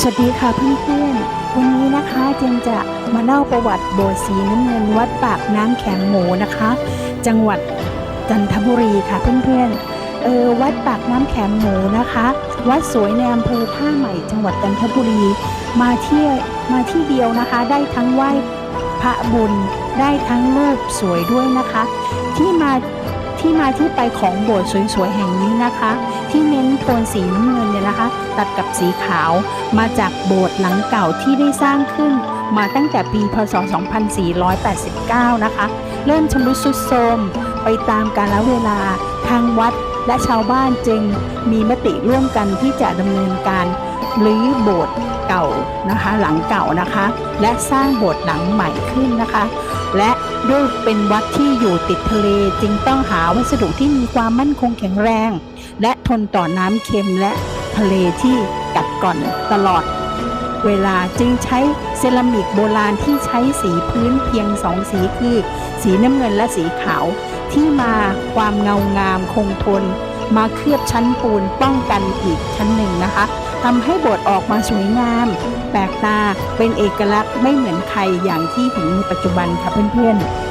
สวัสดีค่ะเพื่อนๆ วันนี้นะคะเจนจะมาเล่าประวัติโบสถ์สีน้ำเงินวัดปากน้ำแข็งหมูนะคะ จังหวัดจันทบุรีค่ะเพื่อนๆ เออวัดปากน้ำแข็งหมูนะคะ วัดสวยในอำเภอท่าใหม่ จังหวัดจันทบุรี มาเที่ยวมาที่เดียวนะคะ ได้ทั้งไหว้พระบุญได้ทั้งรูปสวยด้วยนะคะ ที่มา ที่มาที่ไปของโบสถ์สวยๆแห่งนี้นะคะ ที่เน้นโทนสีน้ำเงินเนี่ยนะคะ ตัดกับสีขาวมาจากโบสถ์หลังเก่าที่ได้สร้างขึ้น มาตั้งแต่ปีพศ 2489 นะคะ เริ่มชำรุดทรุดโทรมไปตามกาลเวลาทางวัดและชาวบ้านจึงมีมติร่วมกันที่จะดำเนินการรื้อโบสถ์เก่านะคะ หลังเก่านะคะ และสร้างโบสถ์หลังใหม่ขึ้นนะคะ และด้วยเป็นวัดที่อยู่ติดทะเลจึงต้องหาวัสดุที่มีความมั่นคงแข็งแรง และทนต่อน้ำเค็มและทะเลที่กัดกร่อนตลอด เวลาจึงใช้เซรามิกโบราณที่ใช้สีพื้นเพียงสองสีคือ สีน้ำเงินและสีขาว ที่มาความเงางามคงทน มาเคลือบชั้นปูนป้องกันอีกชั้นหนึ่งนะคะทำให้โบสถ์ออกมาสวยงาม แปลกตาเป็นเอกลักษณ์ไม่เหมือนใครอย่างที่เห็นในปัจจุบันค่ะเพื่อนๆ